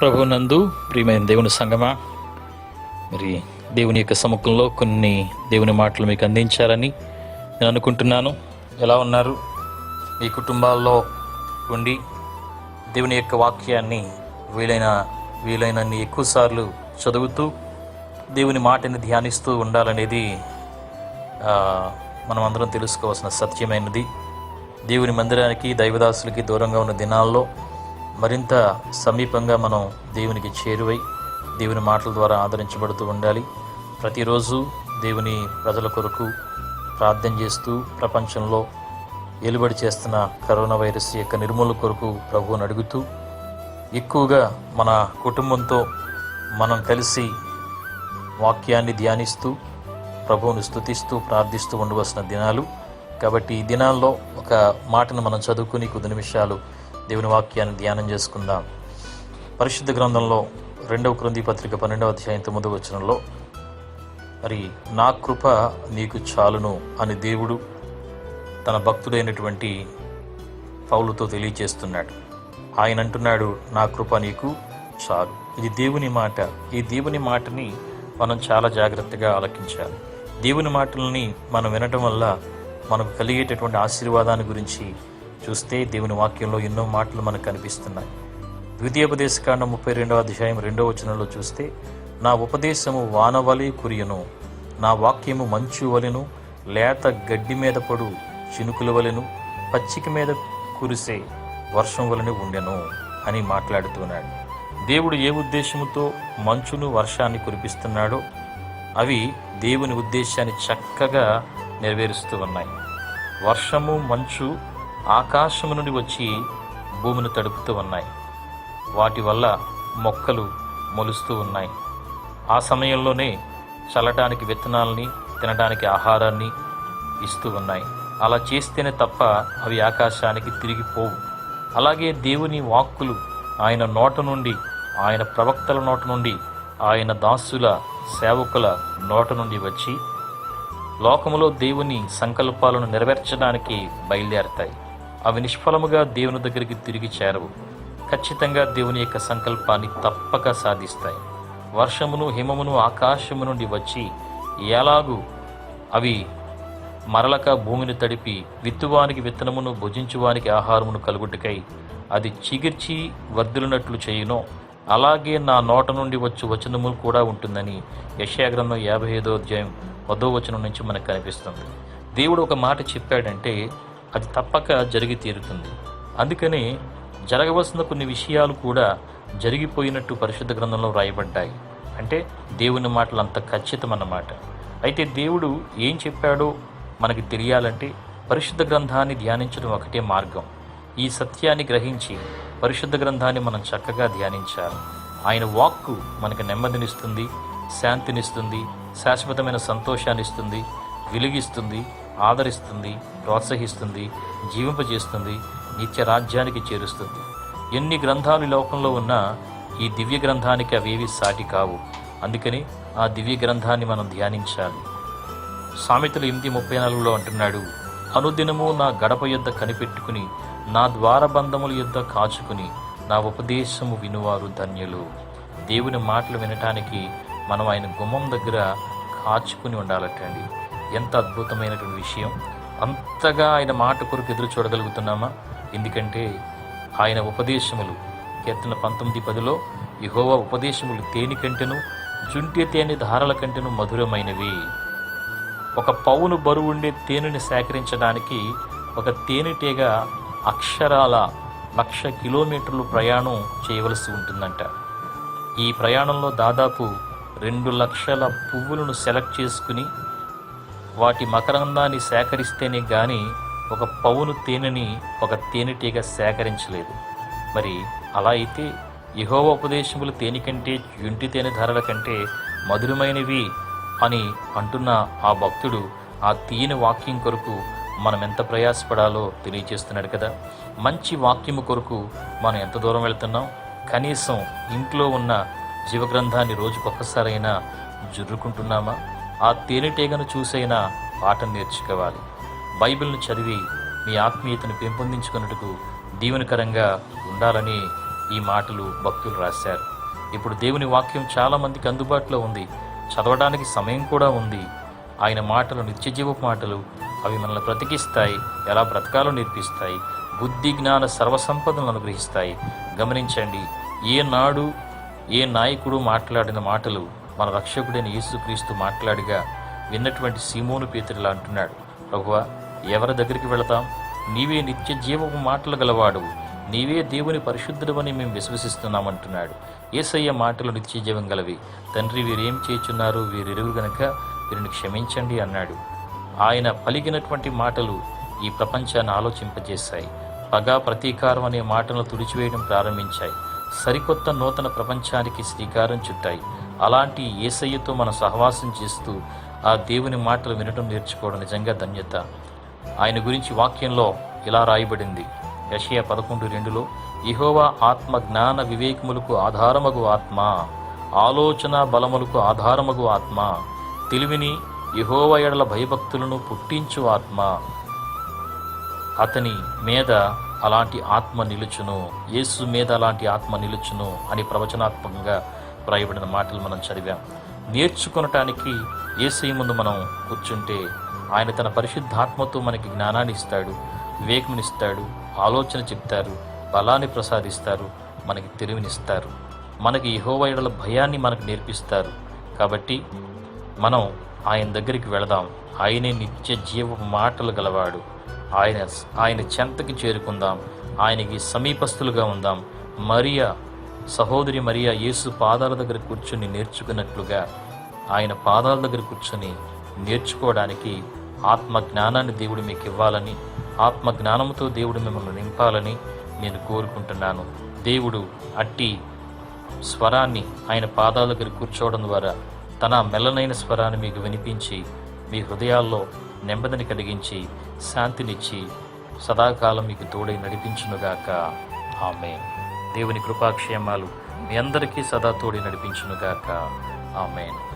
ప్రభునందు ప్రియమైన దేవుని సంగమా మరి దేవుని యొక్క సముఖంలో కొన్ని దేవుని మాటలు మీకు అందించారని నేను అనుకుంటున్నాను. ఎలా ఉన్నారు? మీ కుటుంబాల్లో ఉండి దేవుని యొక్క వాక్యాన్ని వీలైన వీలైనన్ని ఎక్కువసార్లు చదువుతూ దేవుని మాటని ధ్యానిస్తూ ఉండాలనేది మనం అందరం తెలుసుకోవాల్సిన సత్యమైనది. దేవుని మందిరానికి దైవదాసులకి దూరంగా ఉన్న దినాల్లో మరింత సమీపంగా మనం దేవునికి చేరువై దేవుని మాటల ద్వారా ఆదరించబడుతూ ఉండాలి. ప్రతిరోజు దేవుని ప్రజల కొరకు ప్రార్థన చేస్తూ ప్రపంచంలో ఎలుబడి చేస్తున్న కరోనా వైరస్ యొక్క నిర్మూలన కొరకు ప్రభువుని అడుగుతూ ఎక్కువగా మన కుటుంబంతో మనం కలిసి వాక్యాన్ని ధ్యానిస్తూ ప్రభువును స్తుతిస్తూ ప్రార్థిస్తూ ఉండవలసిన దినాలు. కాబట్టి ఈ దినాల్లో ఒక మాటను మనం చదువుకుని కొద్ది నిమిషాలు దేవుని వాక్యాన్ని ధ్యానం చేసుకుందాం. పరిశుద్ధ గ్రంథంలో రెండవ క్రింది పత్రిక పన్నెండవ అధ్యాయం తొమ్మిదవ వచనంలో మరి నా కృప నీకు చాలును అని దేవుడు తన భక్తుడైనటువంటి పౌలుతో తెలియచేస్తున్నాడు. ఆయన అంటున్నాడు నా కృప నీకు చాలు. ఇది దేవుని మాట. ఈ దేవుని మాటని మనం చాలా జాగ్రత్తగా ఆలకించాలి. దేవుని మాటలని మనం వినటం వల్ల మనకు కలిగేటటువంటి ఆశీర్వాదాన్ని గురించి చూస్తే దేవుని వాక్యంలో ఎన్నో మాటలు మనకు కనిపిస్తున్నాయి. ద్వితీయోపదేశకాండం ముప్పై రెండవ అధ్యాయం రెండవ వచనంలో చూస్తే నా ఉపదేశము వానవలి కురియను నా వాక్యము మంచు వలెను లేత గడ్డి మీద పడు చినుకుల వలెను పచ్చిక మీద కురిసే వర్షం వలన ఉండెను అని మాట్లాడుతున్నాడు. దేవుడు ఏ ఉద్దేశముతో మంచును వర్షాన్ని కురిపిస్తున్నాడో అవి దేవుని ఉద్దేశాన్ని చక్కగా నెరవేరుస్తూ ఉన్నాయి. వర్షము మంచు ఆకాశము నుండి వచ్చి భూమిని తడుపుతూ ఉన్నాయి. వాటి వల్ల మొక్కలు మొలుస్తూ ఉన్నాయి. ఆ సమయంలోనే చల్లటానికి విత్తనాలని తినడానికి ఆహారాన్ని ఇస్తూ ఉన్నాయి. అలా చేస్తేనే తప్ప అవి ఆకాశానికి తిరిగిపోవు అలాగే దేవుని వాక్కులు ఆయన నోట నుండి ఆయన ప్రవక్తల నోట నుండి ఆయన దాసుల సేవకుల నోట నుండి వచ్చి లోకములో దేవుని సంకల్పాలను నెరవేర్చడానికి బయలుదేరతాయి. అవి నిష్ఫలముగా దేవుని దగ్గరికి తిరిగి చేరవు. ఖచ్చితంగా దేవుని యొక్క సంకల్పాన్ని తప్పక సాధిస్తాయి. వర్షమును హిమమును ఆకాశము నుండి వచ్చి ఎలాగూ అవి మరలక భూమిని తడిపి విత్తువానికి విత్తనమును భుజించువానికి ఆహారమును కలుగుటకై అది చిగిర్చి వర్ధిలినట్లు చేయునో. అలాగే నా నోట నుండి వచ్చు వచనము కూడా ఉంటుందని యశాగ్రంథం యాభై ఐదో అధ్యాయం పదో వచనం నుంచి మనకు కనిపిస్తుంది. దేవుడు ఒక మాట చెప్పాడంటే అది తప్పక జరిగి తీరుతుంది. అందుకనే జరగవలసిన కొన్ని విషయాలు కూడా జరిగిపోయినట్టు పరిశుద్ధ గ్రంథంలో రాయబడ్డాయి అంటే దేవుని మాటలు అంత ఖచ్చితం అన్నమాట అయితే దేవుడు ఏం చెప్పాడో మనకి తెలియాలంటే పరిశుద్ధ గ్రంథాన్ని ధ్యానించడం ఒకటే మార్గం. ఈ సత్యాన్ని గ్రహించి పరిశుద్ధ గ్రంథాన్ని మనం చక్కగా ధ్యానించాలి. ఆయన వాక్కు మనకు నెమ్మదినిస్తుంది శాంతినిస్తుంది శాశ్వతమైన సంతోషాన్ని ఇస్తుంది వెలిగిస్తుంది ఆదరిస్తుంది ప్రోత్సహిస్తుంది జీవింపజేస్తుంది నిత్య రాజ్యానికి చేరుస్తుంది. ఎన్ని గ్రంథాలు లోకంలో ఉన్నా ఈ దివ్య గ్రంథానికి అవేవి సాటి కావు. అందుకని ఆ దివ్య గ్రంథాన్ని మనం ధ్యానించాలి. సామెతలు ఎనిమిది ముప్పై నాలుగులో అంటున్నాడు అనుదినము నా గడప యొద్ద కనిపెట్టుకుని నా ద్వారబంధముల యొద్ద కాచుకుని నా ఉపదేశము వినువారు ధన్యులు. దేవుని మాటలు వినటానికి మనం ఆయన గుమ్మం దగ్గర కాచుకుని ఉండాలటండి. ఎంత అద్భుతమైనటువంటి విషయం. అంతగా ఆయన మాట కొరకు ఎదురు చూడగలుగుతున్నామా? ఎందుకంటే ఆయన ఉపదేశములు కీర్తన పంతొమ్మిది పదిలో యెహోవా ఉపదేశములు తేనె కంటెను జుంటి తేనె ధారల కంటెను మధురమైనవి. ఒక పౌను బరువుండే తేనెని సేకరించడానికి ఒక తేనెటీగ అక్షరాల లక్ష కిలోమీటర్లు ప్రయాణం చేయవలసి ఉంటుందంట. ఈ ప్రయాణంలో దాదాపు రెండు లక్షల పువ్వులను సెలెక్ట్ చేసుకుని వాటి మకరందాన్ని సేకరిస్తేనే గాని ఒక పౌను తేనెని ఒక తేనెటీగ సేకరించలేదు. మరి అలా అయితే యహోవ ఉపదేశములు తేనె కంటే తేనె ధరల కంటే మధురమైనవి అని అంటున్న ఆ భక్తుడు ఆ తీయని వాక్యం కొరకు మనం ఎంత ప్రయాసపడాలో తెలియజేస్తున్నాడు కదా. మంచి వాక్యము కొరకు మనం ఎంత దూరం వెళ్తున్నాం? కనీసం ఇంట్లో ఉన్న జీవగ్రంథాన్ని రోజుకొక్కసారైనా జుర్రుకుంటున్నామా? ఆ తేనెటీగను చూసైనా పాఠం నేర్చుకోవాలి. బైబిల్ను చదివి మీ ఆత్మీయతను పెంపొందించుకున్నట్టుకు దీవెనకరంగా ఉండాలని ఈ మాటలు భక్తులు రాశారు. ఇప్పుడు దేవుని వాక్యం చాలామందికి అందుబాటులో ఉంది. చదవడానికి సమయం కూడా ఉంది. ఆయన మాటలు నిత్యజీవపు మాటలు అవి మనల్ని బ్రతికిస్తాయి ఎలా బ్రతకాలో నేర్పిస్తాయి బుద్ధి జ్ఞాన సర్వసంపదలను అనుగ్రహిస్తాయి. గమనించండి ఏ నాడు ఏ నాయకుడు మాట్లాడిన మాటలు మన రక్షకుడైన యేసుక్రీస్తు మాట్లాడిగా విన్నటువంటి సీమోను పేతుడిలా అంటున్నాడు ప్రభువా ఎవరి దగ్గరికి వెళతాం? నీవే నిత్య జీవపు మాటలు గలవాడు నీవే దేవుని పరిశుద్ధుడమని మేము విశ్వసిస్తున్నామంటున్నాడు. ఏసయ్య మాటలు నిత్య జీవం గలవి. తండ్రి వీరేం చేయుచున్నారు వీరెరువు గనక వీరిని క్షమించండి అన్నాడు. ఆయన పలికినటువంటి మాటలు ఈ ప్రపంచాన్ని ఆలోచింపజేశాయి. పగ ప్రతీకారం అనే మాటలను తుడిచివేయడం ప్రారంభించాయి. సరికొత్త నూతన ప్రపంచానికి శ్రీకారం చుట్టాయి. అలాంటి ఏసయ్యతో మనం సహవాసం చేస్తూ ఆ దేవుని మాటలు వినటం నేర్చుకోవడం నిజంగా ధన్యత. ఆయన గురించి వాక్యంలో ఇలా రాయబడింది. యషయ పదకొండు రెండులో ఇహోవా ఆత్మ జ్ఞాన వివేకములకు ఆధారమగు ఆత్మ ఆలోచన బలములకు ఆధారమగు ఆత్మ తెలివిని ఇహోవ ఎడల భయభక్తులను పుట్టించు ఆత్మ. అతని మీద అలాంటి ఆత్మ నిలుచును యేసు మీద అలాంటి ఆత్మ నిలుచును అని ప్రవచనాత్మకంగా వ్రాయబడిన మాటలు మనం చదివాం. నేర్చుకొనటానికి ఏసై ముందు మనం కూర్చుంటే ఆయన తన పరిశుద్ధాత్మతో మనకి జ్ఞానాన్ని ఇస్తాడు వివేకమునిస్తాడు ఆలోచన చెప్తారు బలాన్ని ప్రసాదిస్తారు మనకి తెలివినిస్తారు. మనకి యెహోవా భయాన్ని మనకు నేర్పిస్తారు. కాబట్టి మనం ఆయన దగ్గరికి వెళదాం. ఆయనే నిత్య జీవ మాటలు గలవాడు. ఆయన ఆయన చెంతకి చేరుకుందాం. ఆయనకి సమీపస్తులుగా ఉందాం. మరియా సహోదరి మరియా యేసు పాదాల దగ్గర కూర్చుని నేర్చుకున్నట్లుగా ఆయన పాదాల దగ్గర కూర్చుని నేర్చుకోవడానికి ఆత్మ జ్ఞానాన్ని దేవుడు మీకు ఇవ్వాలని ఆత్మ జ్ఞానంతో దేవుడు మిమ్మల్ని నింపాలని నేను కోరుకుంటున్నాను. దేవుడు అట్టి స్వరాన్ని ఆయన పాదాల దగ్గర కూర్చోవడం ద్వారా తన మెల్లనైన స్వరాన్ని మీకు వినిపించి మీ హృదయాల్లో నెమ్మదిని కలిగించి శాంతినిచ్చి సదాకాలం మీకు తోడై నడిపించునుగాక. ఆమె దేవుని కృపాక్షేమాలు మీ అందరికీ సదా తోడి నడిపించునుగాక. ఆమెన్.